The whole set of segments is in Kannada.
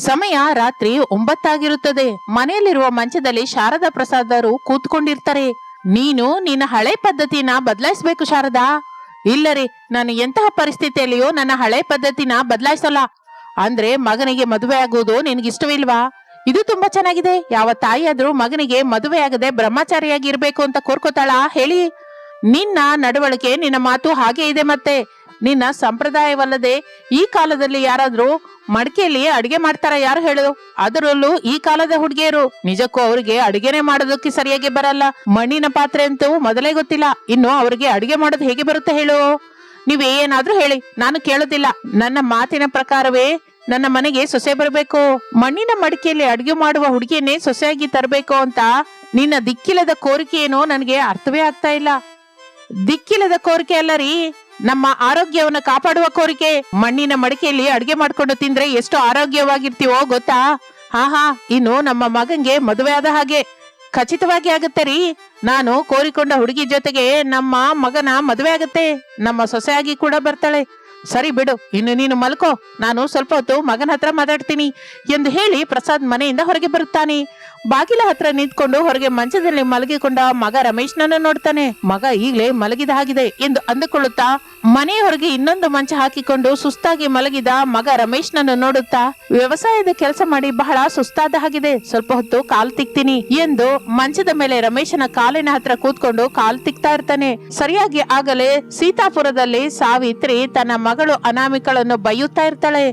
ಸಮಯ ರಾತ್ರಿ ಒಂಬತ್ತಾಗಿರುತ್ತದೆ. ಮನೆಯಲ್ಲಿರುವ ಮಂಚದಲ್ಲಿ ಶಾರದಾ ಪ್ರಸಾದರು ಕೂತ್ಕೊಂಡಿರ್ತಾರೆ. ನೀನು ನಿನ್ನ ಹಳೆ ಪದ್ಧತಿನ ಬದಲಾಯಿಸ್ಬೇಕು ಶಾರದಾ. ಇಲ್ಲ ರೀ ನಾನು ಎಂತಹ ಪರಿಸ್ಥಿತಿಯಲ್ಲಿಯೂ ನನ್ನ ಹಳೆ ಪದ್ಧತಿನ ಬದಲಾಯಿಸಲ್ಲ. ಅಂದ್ರೆ ಮಗನಿಗೆ ಮದುವೆ ಆಗುವುದು ನಿನ್ಗಿಷ್ಟವಿಲ್ವಾ? ಇದು ತುಂಬಾ ಚೆನ್ನಾಗಿದೆ. ಯಾವ ತಾಯಿಯಾದ್ರೂ ಮಗನಿಗೆ ಮದುವೆ ಆಗದೆ ಬ್ರಹ್ಮಚಾರಿಯಾಗಿ ಇರ್ಬೇಕು ಅಂತ ಕೋರ್ಕೋತಾಳ ಹೇಳಿ. ನಿನ್ನ ನಡವಳಿಕೆ ನಿನ್ನ ಮಾತು ಹಾಗೆ ಇದೆ ಮತ್ತೆ. ನಿನ್ನ ಸಂಪ್ರದಾಯವಲ್ಲದೆ ಈ ಕಾಲದಲ್ಲಿ ಯಾರಾದ್ರೂ ಮಡಿಕೆಯಲ್ಲಿ ಅಡಿಗೆ ಮಾಡ್ತಾರ ಯಾರು ಹೇಳು? ಅದರಲ್ಲೂ ಈ ಕಾಲದ ಹುಡುಗಿಯರು. ನಿಜಕ್ಕೂ ಅವರಿಗೆ ಅಡಿಗೆನೆ ಮಾಡೋದಕ್ಕೆ ಸರಿಯಾಗಿ ಬರಲ್ಲ. ಮಣ್ಣಿನ ಪಾತ್ರೆ ಅಂತೂ ಮೊದಲೇ ಗೊತ್ತಿಲ್ಲ. ಇನ್ನು ಅವ್ರಿಗೆ ಅಡಿಗೆ ಮಾಡೋದು ಹೇಗೆ ಬರುತ್ತೆ ಹೇಳು? ನೀವ್ ಏನಾದ್ರೂ ಹೇಳಿ. ನಾನು ಕೇಳೋದಿಲ್ಲ. ನನ್ನ ಮಾತಿನ ಪ್ರಕಾರವೇ ನನ್ನ ಮನೆಗೆ ಸೊಸೆ ಬರಬೇಕು. ಮಣ್ಣಿನ ಮಡಿಕೆಯಲ್ಲಿ ಅಡಿಗೆ ಮಾಡುವ ಹುಡುಗಿಯನ್ನೇ ಸೊಸೆಯಾಗಿ ತರಬೇಕು ಅಂತ ನಿನ್ನ ದಿಕ್ಕಿಲ್ಲದ ಕೋರಿಕೆ ಏನೋ ನನಗೆ ಅರ್ಥವೇ ಆಗ್ತಾ ಇಲ್ಲ. ದಿಕ್ಕಿಲ್ಲದ ಕೋರಿಕೆ ಅಲ್ಲ ರೀ. ನಮ್ಮ ಆರೋಗ್ಯವನ್ನ ಕಾಪಾಡುವ ಕೋರಿಕೆ ಮಣ್ಣಿನ ಮಡಿಕೆಯಲ್ಲಿ ಅಡಿಗೆ ಮಾಡ್ಕೊಂಡು ತಿಂದ್ರೆ ಎಷ್ಟು ಆರೋಗ್ಯವಾಗಿರ್ತೀವೋ ಗೊತ್ತಾ? ಹಾ ಹಾ ಇನ್ನು ನಮ್ಮ ಮಗಂಗೆ ಮದುವೆ ಆದ ಹಾಗೆ ಖಚಿತವಾಗಿ ಆಗುತ್ತೆ ರೀ. ನಾನು ಕೋರಿಕೊಂಡ ಹುಡುಗಿ ಜೊತೆಗೆ ನಮ್ಮ ಮಗನ ಮದುವೆ ಆಗುತ್ತೆ. ನಮ್ಮ ಸೊಸೆಯಾಗಿ ಕೂಡ ಬರ್ತಾಳೆ. ಸರಿ ಬಿಡು, ಇನ್ನು ನೀನು ಮಲ್ಕೋ. ನಾನು ಸ್ವಲ್ಪ ಹೊತ್ತು ಮಗನ ಹತ್ರ ಮಾತಾಡ್ತೀನಿ ಎಂದು ಹೇಳಿ ಪ್ರಸಾದ್ ಮನೆಯಿಂದ ಹೊರಗೆ ಬರುತ್ತಾನೆ. ಬಾಗಿಲ ಹತ್ರ ನಿಂತ್ಕೊಂಡು ಹೊರಗೆ ಮಂಚದಲ್ಲಿ ಮಲಗಿಕೊಂಡ ಮಗ ರಮೇಶ್ನನ್ನು ನೋಡ್ತಾನೆ. ಮಗ ಈಗಲೇ ಮಲಗಿದ ಹಾಗಿದೆ ಎಂದು ಅಂದುಕೊಳ್ಳುತ್ತಾ ಮನೆಯ ಹೊರಗೆ ಇನ್ನೊಂದು ಮಂಚ ಹಾಕಿಕೊಂಡು ಸುಸ್ತಾಗಿ ಮಲಗಿದ ಮಗ ರಮೇಶ್ನನ್ನು ನೋಡುತ್ತಾ, ವ್ಯವಸಾಯದ ಕೆಲಸ ಮಾಡಿ ಬಹಳ ಸುಸ್ತಾದ ಹಾಗಿದೆ, ಸ್ವಲ್ಪ ಹೊತ್ತು ಕಾಲ್ ತಿಕ್ತೀನಿ ಎಂದು ಮಂಚದ ಮೇಲೆ ರಮೇಶನ ಕಾಲಿನ ಹತ್ರ ಕೂತ್ಕೊಂಡು ಕಾಲ್ ತಿಕ್ತಾ ಇರ್ತಾನೆ. ಸರಿಯಾಗಿ ಆಗಲೇ ಸೀತಾಪುರದಲ್ಲಿ ಸಾವಿತ್ರಿ ತನ್ನ ಮಗಳು ಅನಾಮಿಕಳನ್ನು ಬೈಯುತ್ತಾ ಇರ್ತಾಳೆ.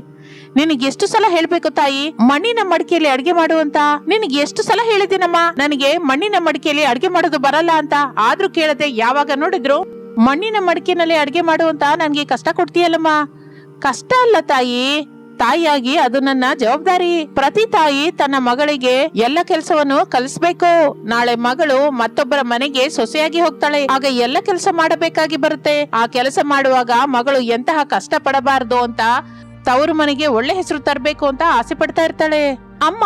ನಿನಗೆ ಎಷ್ಟು ಸಲ ಹೇಳ್ಬೇಕು ತಾಯಿ? ಮಣ್ಣಿನ ಮಡಿಕೆಯಲ್ಲಿ ಅಡಿಗೆ ಮಾಡುವಂತ? ನಿನಗೆ ಎಷ್ಟು ಸಲ ಹೇಳಿದ್ದೀನಮ್ಮ? ನನಗೆ ಮಣ್ಣಿನ ಮಡಿಕೆಯಲ್ಲಿ ಅಡಿಗೆ ಮಾಡೋದು ಬರಲ್ಲ ಅಂತ ಆದ್ರೂ ಕೇಳದೆ ಯಾವಾಗ ನೋಡಿದ್ರು? ಮಣ್ಣಿನ ಮಡಿಕೆನಲ್ಲಿ ಅಡಿಗೆ ಮಾಡುವಂತ ನನ್ಗೆ ಕಷ್ಟ ಕೊಡ್ತೀಯಲ್ಲಮ್ಮ. ಕಷ್ಟ ಅಲ್ಲ ತಾಯಿ. ತಾಯಿಯಾಗಿ ಅದು ನನ್ನ ಜವಾಬ್ದಾರಿ. ಪ್ರತಿ ತಾಯಿ ತನ್ನ ಮಗಳಿಗೆ ಎಲ್ಲ ಕೆಲಸವನ್ನು ಕಲಿಸ್ಬೇಕು. ನಾಳೆ ಮಗಳು ಮತ್ತೊಬ್ಬರ ಮನೆಗೆ ಸೊಸೆಯಾಗಿ ಹೋಗ್ತಾಳೆ. ಆಗ ಎಲ್ಲ ಕೆಲಸ ಮಾಡಬೇಕಾಗಿ ಬರುತ್ತೆ. ಆ ಕೆಲಸ ಮಾಡುವಾಗ ಮಗಳು ಎಂತಹ ಕಷ್ಟ ಪಡಬಾರದು ಅಂತ ತವರು ಮನೆಗೆ ಒಳ್ಳೆ ಹೆಸರು ತರಬೇಕು ಅಂತ ಆಸೆ ಪಡ್ತಾ ಇರ್ತಾಳೆ. ಅಮ್ಮ,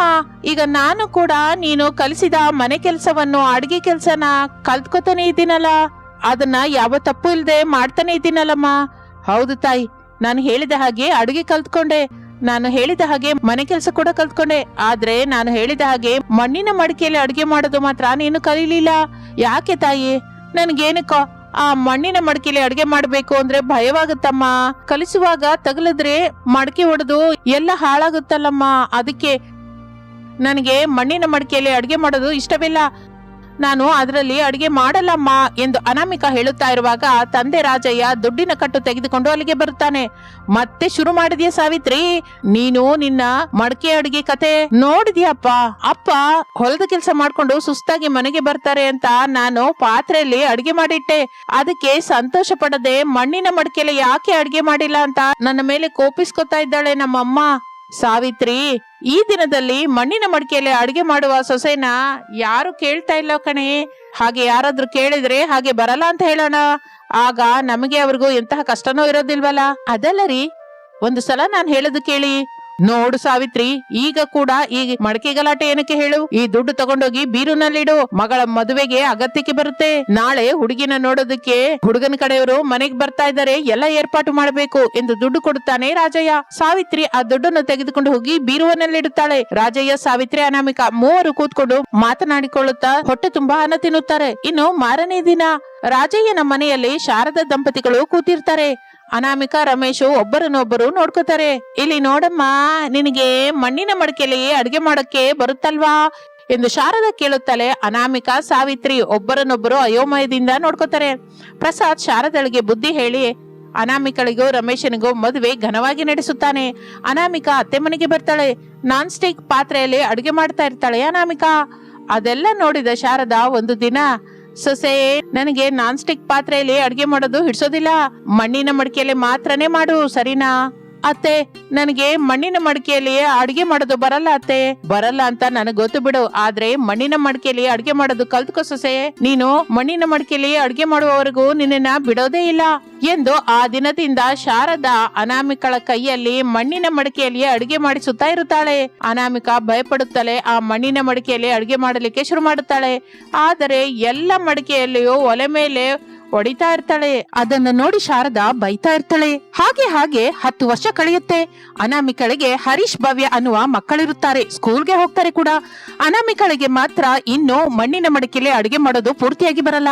ಈಗ ನಾನು ಕೂಡ ನೀನು ಕಲಿಸಿದ ಮನೆ ಕೆಲಸವನ್ನು ಅಡಿಗೆ ಕೆಲಸನ ಕಲ್ತ್ಕೊತಾನೆ ಇದ್ದೀನಲ್ಲ. ಅದನ್ನ ಯಾವ ತಪ್ಪು ಇಲ್ಲದೆ ಮಾಡ್ತಾನೆ ಇದ್ದೀನಲ್ಲಮ್ಮ. ಹೌದು ತಾಯಿ, ನಾನು ಹೇಳಿದ ಹಾಗೆ ಅಡುಗೆ ಕಲ್ತ್ಕೊಂಡೆ. ನಾನು ಹೇಳಿದ ಹಾಗೆ ಮನೆ ಕೆಲಸ ಕೂಡ ಕಲ್ತ್ಕೊಂಡೆ. ಆದ್ರೆ ನಾನು ಹೇಳಿದ ಹಾಗೆ ಮಣ್ಣಿನ ಮಡಿಕೆಯಲ್ಲಿ ಅಡುಗೆ ಮಾಡೋದು ಮಾತ್ರ ನೀನು ಕಲೀಲಿಲ್ಲ. ಯಾಕೆ ತಾಯಿ? ನನ್ಗೇನಕ್ಕೋ? ಆ ಮಣ್ಣಿನ ಮಡಿಕೆಯಲ್ಲಿ ಅಡುಗೆ ಮಾಡ್ಬೇಕು ಅಂದ್ರೆ ಭಯವಾಗುತ್ತಮ್ಮ. ಕಲಿಸುವಾಗ ತಗಲಿದ್ರೆ ಮಡಕೆ ಹೊಡೆದು ಎಲ್ಲ ಹಾಳಾಗುತ್ತಲ್ಲಮ್ಮ. ಅದಕ್ಕೆ ನನಗೆ ಮಣ್ಣಿನ ಮಡಿಕೆಯಲ್ಲಿ ಅಡುಗೆ ಮಾಡೋದು ಇಷ್ಟವಿಲ್ಲ. ನಾನು ಅದರಲ್ಲಿ ಅಡಿಗೆ ಮಾಡಲ್ಲಮ್ಮ ಎಂದು ಅನಾಮಿಕ ಹೇಳುತ್ತಾ ಇರುವಾಗ ತಂದೆ ರಾಜಯ್ಯ ದುಡ್ಡಿನ ಕಟ್ಟು ತೆಗೆದುಕೊಂಡು ಅಲ್ಲಿಗೆ ಬರುತ್ತಾನೆ. ಮತ್ತೆ ಶುರು ಮಾಡಿದ್ಯಾ ಸಾವಿತ್ರಿ? ನೀನು ನಿನ್ನ ಮಡಕೆ ಅಡಿಗೆ ಕತೆ ನೋಡಿದ್ಯಪ್ಪ. ಅಪ್ಪ ಹೊಲದ ಕೆಲಸ ಮಾಡ್ಕೊಂಡು ಸುಸ್ತಾಗಿ ಮನೆಗೆ ಬರ್ತಾರೆ ಅಂತ ನಾನು ಪಾತ್ರೆಯಲ್ಲಿ ಅಡಿಗೆ ಮಾಡಿಟ್ಟೆ. ಅದಕ್ಕೆ ಸಂತೋಷ ಪಡದೆ ಮಣ್ಣಿನ ಮಡಕೆಯಲ್ಲಿ ಯಾಕೆ ಅಡಿಗೆ ಮಾಡಿಲ್ಲ ಅಂತ ನನ್ನ ಮೇಲೆ ಕೋಪಿಸ್ಕೊತಾ ಇದ್ದಾಳೆ ನಮ್ಮಮ್ಮ. ಸಾವಿತ್ರಿ, ಈ ದಿನದಲ್ಲಿ ಮಣ್ಣಿನ ಮಡಿಕೆಯಲ್ಲಿ ಅಡಿಗೆ ಮಾಡುವ ಸೊಸೆನ ಯಾರು ಕೇಳ್ತಾ ಇಲ್ಲ ಕಣೆ? ಹಾಗೆ ಯಾರಾದ್ರೂ ಕೇಳಿದ್ರೆ ಹಾಗೆ ಬರಲ್ಲ ಅಂತ ಹೇಳೋಣ. ಆಗ ನಮಗೆ ಅವ್ರಿಗೂ ಎಂತಹ ಕಷ್ಟನೂ ಇರೋದಿಲ್ವಲ್ಲ? ಅದಲ್ಲ ರೀ. ಒಂದು ಸಲ ನಾನು ಹೇಳೋದು ಕೇಳಿ. ನೋಡು ಸಾವಿತ್ರಿ, ಈಗ ಕೂಡ ಈ ಮಡಕೆ ಗಲಾಟೆ ಏನಕ್ಕೆ ಹೇಳು? ಈ ದುಡ್ಡು ತಗೊಂಡೋಗಿ ಬೀರುನಲ್ಲಿಡು ಮಗಳ ಮದುವೆಗೆ ಅಗತ್ಯಕ್ಕೆ ಬರುತ್ತೆ. ನಾಳೆ ಹುಡುಗಿನ ನೋಡೋದಕ್ಕೆ ಹುಡುಗನ ಕಡೆಯವರು ಮನೆಗೆ ಬರ್ತಾ ಇದ್ದಾರೆ, ಎಲ್ಲ ಏರ್ಪಾಟು ಮಾಡಬೇಕು ಎಂದು ದುಡ್ಡು ಕೊಡುತ್ತಾನೆ ರಾಜಯ್ಯ. ಸಾವಿತ್ರಿ ಆ ದುಡ್ಡನ್ನು ತೆಗೆದುಕೊಂಡು ಹೋಗಿ ಬೀರುವನಲ್ಲಿಡುತ್ತಾಳೆ ರಾಜಯ್ಯ, ಸಾವಿತ್ರಿ ಅನಾಮಿಕ ಮೂವರು ಕೂತ್ಕೊಂಡು ಮಾತನಾಡಿಕೊಳ್ಳುತ್ತಾ ಹೊಟ್ಟೆ ತುಂಬಾ ಅನ್ನ ತಿನ್ನುತ್ತಾರೆ. ಇನ್ನು ಮಾರನೇ ದಿನ ರಾಜಯ್ಯನ ಮನೆಯಲ್ಲಿ ಶಾರದ ದಂಪತಿಗಳು ಕೂತಿರ್ತಾರೆ. ಅನಾಮಿಕಾ ರಮೇಶು ಒಬ್ಬರನ್ನೊಬ್ಬರು ನೋಡ್ಕೋತಾರೆ. ಇಲ್ಲಿ ನೋಡಮ್ಮ, ನಿನಗೆ ಮಣ್ಣಿನ ಮಡಕೆಯಲ್ಲಿ ಅಡುಗೆ ಮಾಡಕ್ಕೆ ಬರುತ್ತಲ್ವಾ? ಎಂದು ಶಾರದಾ ಕೇಳುತ್ತಲೆ ಅನಾಮಿಕಾ ಸಾವಿತ್ರಿ ಒಬ್ಬರನ್ನೊಬ್ಬರು ಅಯೋಮಯದಿಂದ ನೋಡ್ಕೋತಾರೆ. ಪ್ರಸಾದ್ ಶಾರದಳಿಗೆ ಬುದ್ಧಿ ಹೇಳಿ, ಅನಾಮಿಕಳಿಗೂ ರಮೇಶನಿಗೂ ಮದುವೆ ಘನವಾಗಿ ನಡೆಸುತ್ತಾನೆ. ಅನಾಮಿಕಾ ಅತ್ತೆ ಮನೆಗೆ ಬರ್ತಾಳೆ. ನಾನ್ ಸ್ಟಿಕ್ ಪಾತ್ರೆಯಲ್ಲಿ ಅಡುಗೆ ಮಾಡ್ತಾ ಇರ್ತಾಳೆ ಅನಾಮಿಕಾ. ಅದೆಲ್ಲ ನೋಡಿದ ಶಾರದಾ ಒಂದು ದಿನ ಸೊಸೆ ನನಗೆ ನಾನ್ ಸ್ಟಿಕ್ ಪಾತ್ರೆಯಲ್ಲಿ ಅಡ್ಗೆ ಮಾಡೋದು ಹಿಡ್ಸೋದಿಲ್ಲ. ಮಣ್ಣಿನ ಮಡಿಕೆಯಲ್ಲಿ ಮಾತ್ರನೇ ಮಾಡು ಸರಿನಾ? ಅತ್ತೆ, ನನಗೆ ಮಣ್ಣಿನ ಮಡಿಕೆಯಲ್ಲಿ ಅಡಿಗೆ ಮಾಡೋದು ಬರಲ್ಲ ಅತ್ತೆ. ಬರಲ್ಲ ಅಂತ ನನಗ್ ಗೊತ್ತು ಬಿಡು, ಆದ್ರೆ ಮಣ್ಣಿನ ಮಡಿಕೆಯಲ್ಲಿ ಅಡಿಗೆ ಮಾಡೋದು ಕಲ್ತ್ಕೋ ಸೊಸೆ. ನೀನು ಮಣ್ಣಿನ ಮಡಿಕೆಯಲ್ಲಿ ಅಡಿಗೆ ಮಾಡುವವರೆಗೂ ನಿನ್ನನ್ನ ಬಿಡೋದೇ ಇಲ್ಲ. ಎಂದು ಆ ದಿನದಿಂದ ಶಾರದಾ ಅನಾಮಿಕಳ ಕೈಯಲ್ಲಿ ಮಣ್ಣಿನ ಮಡಿಕೆಯಲ್ಲಿ ಅಡಿಗೆ ಮಾಡಿಸುತ್ತಾ ಇರುತ್ತಾಳೆ. ಅನಾಮಿಕ ಭಯಪಡುತ್ತಲೇ ಆ ಮಣ್ಣಿನ ಮಡಿಕೆಯಲ್ಲಿ ಅಡಿಗೆ ಮಾಡಲಿಕ್ಕೆ ಶುರು ಮಾಡುತ್ತಾಳೆ. ಆದರೆ ಎಲ್ಲ ಮಡಿಕೆಯಲ್ಲಿಯೂ ಒಲೆ ಮೇಲೆ ಹೊಡಿತಾ ಇರ್ತಾಳೆ. ಅದನ್ನ ನೋಡಿ ಶಾರದಾ ಬೈತಾ ಇರ್ತಾಳೆ. ಹಾಗೆ ಹಾಗೆ ಹತ್ತು ವರ್ಷ ಕಳೆಯುತ್ತೆ. ಅನಾಮಿಕಳಿಗೆ ಹರೀಶ್ ಭವ್ಯ ಅನ್ನುವ ಮಕ್ಕಳಿರುತ್ತಾರೆ. ಸ್ಕೂಲ್ಗೆ ಹೋಗ್ತಾರೆ ಕೂಡ. ಅನಾಮಿಕಳಿಗೆ ಮಾತ್ರ ಇನ್ನು ಮಣ್ಣಿನ ಮಡಿಕೆಲೆ ಅಡಿಗೆ ಮಾಡೋದು ಪೂರ್ತಿಯಾಗಿ ಬರಲ್ಲ.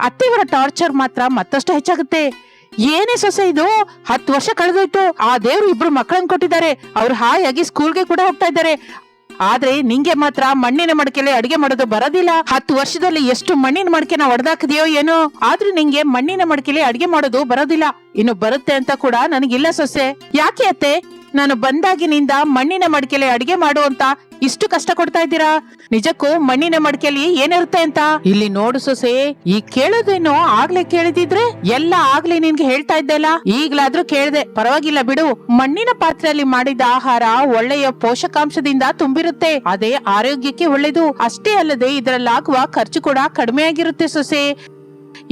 ಅತ್ತೆಯವರ ಟಾರ್ಚರ್ ಮಾತ್ರ ಮತ್ತಷ್ಟು ಹೆಚ್ಚಾಗುತ್ತೆ. ಏನೇ ಸೊಸೆ ಇದು? ಹತ್ತು ವರ್ಷ ಕಳೆದೋಯ್ತು. ಆ ದೇವ್ರು ಇಬ್ರು ಮಕ್ಕಳನ್ನ ಕೊಟ್ಟಿದ್ದಾರೆ. ಅವ್ರು ಹಾಯಾಗಿ ಸ್ಕೂಲ್ಗೆ ಕೂಡ ಹೋಗ್ತಾ ಇದ್ದಾರೆ. ಆದ್ರೆ ನಿಂಗೆ ಮಾತ್ರ ಮಣ್ಣಿನ ಮಡಕೆಲೆ ಅಡಿಗೆ ಮಾಡೋದು ಬರೋದಿಲ್ಲ. ಹತ್ತು ವರ್ಷದಲ್ಲಿ ಎಷ್ಟು ಮಣ್ಣಿನ ಮಡಕೆನ ಒಡೆದಾಕಿದೆಯೋ ಏನೋ. ಆದ್ರೂ ನಿಂಗೆ ಮಣ್ಣಿನ ಮಡಕೆಲೆ ಅಡಿಗೆ ಮಾಡೋದು ಬರೋದಿಲ್ಲ. ಇನ್ನು ಬರುತ್ತೆ ಅಂತ ಕೂಡ ನನಗಿಲ್ಲ ಸೊಸೆ. ಯಾಕೆ ಅತ್ತೆ? ನಾನು ಬಂದಾಗಿನಿಂದ ಮಣ್ಣಿನ ಮಡಕೆಲೆ ಅಡಿಗೆ ಮಾಡು ಅಂತ ಇಷ್ಟು ಕಷ್ಟ ಕೊಡ್ತಾ ಇದ್ದೀರಾ? ನಿಜಕ್ಕೂ ಮಣ್ಣಿನ ಮಡಿಕೆಯಲ್ಲಿ ಏನಿರುತ್ತೆ ಅಂತ? ಇಲ್ಲಿ ನೋಡು ಸೊಸೆ, ಈ ಕೇಳೋದೇನೋ ಆಗ್ಲೇ ಕೇಳಿದಿದ್ರೆ ಎಲ್ಲ ಆಗ್ಲೇ ನಿನ್ಗೆ ಹೇಳ್ತಾ ಇದ್ದೆಲ್ಲ ಈಗ್ಲಾದ್ರೂ ಕೇಳ್ದೆ. ಪರವಾಗಿಲ್ಲ ಬಿಡು. ಮಣ್ಣಿನ ಪಾತ್ರೆಯಲ್ಲಿ ಮಾಡಿದ ಆಹಾರ ಒಳ್ಳೆಯ ಪೋಷಕಾಂಶದಿಂದ ತುಂಬಿರುತ್ತೆ. ಅದೇ ಆರೋಗ್ಯಕ್ಕೆ ಒಳ್ಳೇದು. ಅಷ್ಟೇ ಅಲ್ಲದೆ ಇದರಲ್ಲಾಗುವ ಖರ್ಚು ಕೂಡ ಕಡಿಮೆ ಆಗಿರುತ್ತೆ ಸೊಸೆ.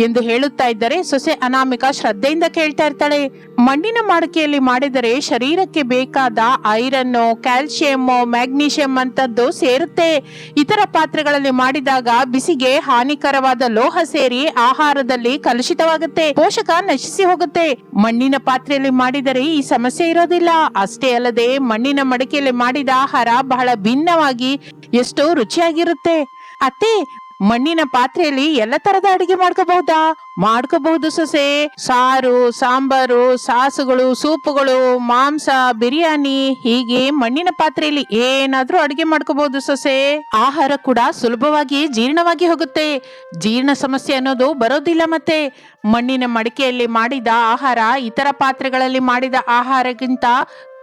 ಎಂದು ಹೇಳುತ್ತಾ ಇದ್ದರೆ, ಸೊಸೆ ಅನಾಮಿಕ ಶ್ರದ್ಧೆಯಿಂದ ಕೇಳ್ತಾ ಇರ್ತಾಳೆ. ಮಣ್ಣಿನ ಮಡಿಕೆಯಲ್ಲಿ ಮಾಡಿದರೆ ಶರೀರಕ್ಕೆ ಬೇಕಾದ ಐರನ್ ಕ್ಯಾಲ್ಸಿಯಂ ಮ್ಯಾಗ್ನೀಷಿಯಂ ಅಂತದ್ದು ಸೇರುತ್ತೆ. ಇತರ ಪಾತ್ರೆಗಳಲ್ಲಿ ಮಾಡಿದಾಗ ಬಿಸಿಗೆ ಹಾನಿಕರವಾದ ಲೋಹ ಸೇರಿ ಆಹಾರದಲ್ಲಿ ಕಲುಷಿತವಾಗುತ್ತೆ. ಪೋಷಕ ನಶಿಸಿ ಹೋಗುತ್ತೆ. ಮಣ್ಣಿನ ಪಾತ್ರೆಯಲ್ಲಿ ಮಾಡಿದರೆ ಈ ಸಮಸ್ಯೆ ಇರೋದಿಲ್ಲ. ಅಷ್ಟೇ ಅಲ್ಲದೆ ಮಣ್ಣಿನ ಮಡಿಕೆಯಲ್ಲಿ ಮಾಡಿದ ಆಹಾರ ಬಹಳ ಭಿನ್ನವಾಗಿ ಎಷ್ಟೋ ರುಚಿಯಾಗಿರುತ್ತೆ. ಅತ್ತೆ ಮಣ್ಣಿನ ಪಾತ್ರೆಯಲ್ಲಿ ಎಲ್ಲ ತರದ ಅಡಿಗೆ ಮಾಡ್ಕೋಬಹುದಾ? ಮಾಡ್ಕೋಬಹುದು ಸೊಸೆ. ಸಾರು, ಸಾಂಬಾರು, ಸಾಸುಗಳು, ಸೂಪುಗಳು, ಮಾಂಸ, ಬಿರಿಯಾನಿ, ಹೀಗೆ ಮಣ್ಣಿನ ಪಾತ್ರೆಯಲ್ಲಿ ಏನಾದ್ರೂ ಅಡಿಗೆ ಮಾಡ್ಕೋಬಹುದು ಸೊಸೆ. ಆಹಾರ ಕೂಡ ಸುಲಭವಾಗಿ ಜೀರ್ಣವಾಗಿ ಹೋಗುತ್ತೆ. ಜೀರ್ಣ ಸಮಸ್ಯೆ ಅನ್ನೋದು ಬರೋದಿಲ್ಲ ಮತ್ತೆ. ಮಣ್ಣಿನ ಮಡಿಕೆಯಲ್ಲಿ ಮಾಡಿದ ಆಹಾರ, ಇತರ ಪಾತ್ರೆಗಳಲ್ಲಿ ಮಾಡಿದ ಆಹಾರಕ್ಕಿಂತ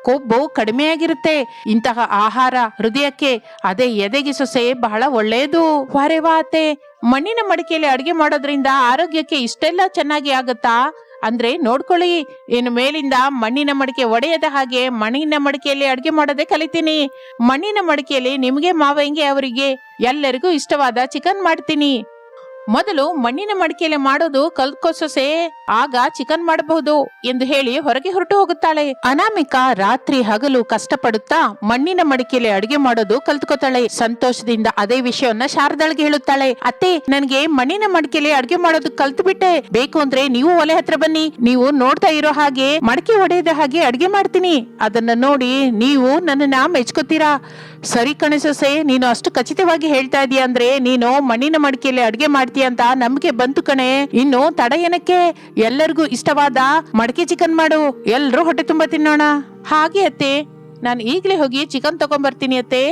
ಕೊಬ್ಬು ಕಡಿಮೆಯಾಗಿರುತ್ತೆ. ಇಂತಹ ಆಹಾರ ಹೃದಯಕ್ಕೆ ಅದೇ ಎದೆಗೆ ಸೊಸೆ ಬಹಳ ಒಳ್ಳೆಯದು ವಾತೆ, ಮಣ್ಣಿನ ಮಡಿಕೆಯಲ್ಲಿ ಅಡಿಗೆ ಮಾಡೋದ್ರಿಂದ ಆರೋಗ್ಯಕ್ಕೆ ಇಷ್ಟೆಲ್ಲ ಚೆನ್ನಾಗಿ ಆಗುತ್ತಾ? ಅಂದ್ರೆ ನೋಡ್ಕೊಳ್ಳಿ, ಇನ್ನು ಮೇಲಿಂದ ಮಣ್ಣಿನ ಮಡಿಕೆ ಒಡೆಯದ ಹಾಗೆ ಮಣ್ಣಿನ ಮಡಿಕೆಯಲ್ಲಿ ಅಡಿಗೆ ಮಾಡೋದೇ ಕಲಿತೀನಿ. ಮಣ್ಣಿನ ಮಡಿಕೆಯಲ್ಲಿ ನಿಮಗೆ ಮಾವಂಗೆ ಅವರಿಗೆ? ಎಲ್ಲರಿಗೂ ಇಷ್ಟವಾದ ಚಿಕನ್ ಮಾಡ್ತೀನಿ. ಮೊದಲು ಮಣ್ಣಿನ ಮಡಿಕೆಯಲ್ಲಿ ಮಾಡೋದು ಕಲ್ತ್ಕೋ ಸೊಸೆ ಆಗ ಚಿಕನ್ ಮಾಡಬಹುದು ಎಂದು ಹೇಳಿ ಹೊರಗೆ ಹೊರಟು ಹೋಗುತ್ತಾಳೆ. ಅನಾಮಿಕಾ ರಾತ್ರಿ ಹಗಲು ಕಷ್ಟಪಡುತ್ತಾ ಮಣ್ಣಿನ ಮಡಿಕೆಯಲ್ಲಿ ಅಡುಗೆ ಮಾಡೋದು ಕಲ್ತ್ಕೋತಾಳೆ. ಸಂತೋಷದಿಂದ ಅದೇ ವಿಷಯವನ್ನ ಶಾರದಾಳಿಗೆ ಹೇಳುತ್ತಾಳೆ. ಅತ್ತೆ, ನನಗೆ ಮಣ್ಣಿನ ಮಡಿಕೆಯಲ್ಲಿ ಅಡುಗೆ ಮಾಡೋದು ಕಲ್ತು ಬಿಟ್ಟೆ ಬೇಕು ಅಂದ್ರೆ ನೀವು ಒಲೆ ಹತ್ರ ಬನ್ನಿ. ನೀವು ನೋಡ್ತಾ ಇರೋ ಹಾಗೆ ಮಡಿಕೆ ಒಡೆಯದ ಹಾಗೆ ಅಡುಗೆ ಮಾಡ್ತೀನಿ. ಅದನ್ನ ನೋಡಿ ನೀವು ನನ್ನನ್ನ ಮೆಚ್ಕೋತೀರಾ? ಸರಿ ಕಣಸಸೆ ಸೊಸೆ ನೀನು ಅಷ್ಟು ಖಚಿತವಾಗಿ ಹೇಳ್ತಾ ಇದೀಯ ಅಂದ್ರೆ ನೀನು ಮಣ್ಣಿನ ಮಡಿಕೆಯಲ್ಲಿ ಅಡಿಗೆ ಮಾಡ್ತೀಯ ಅಂತ ನಂಬಿಕೆ ಬಂತು ಕಣೆ. ಇನ್ನು ತಡ ಏನಕ್ಕೆ ಎಲ್ಲರಿಗೂ ಇಷ್ಟವಾದ ಮಡಕೆ ಚಿಕನ್ ಮಾಡು. ಎಲ್ರೂ ಹೊಟ್ಟೆ ತುಂಬಾ ತಿನ್ನೋಣ. ಹಾಗೆ ಅತ್ತೆ, ನಾನು ಈಗಲೇ ಹೋಗಿ ಚಿಕನ್ ತಗೊಂಡ್ಬರ್ತೀನಿ ಅತ್ತೆ.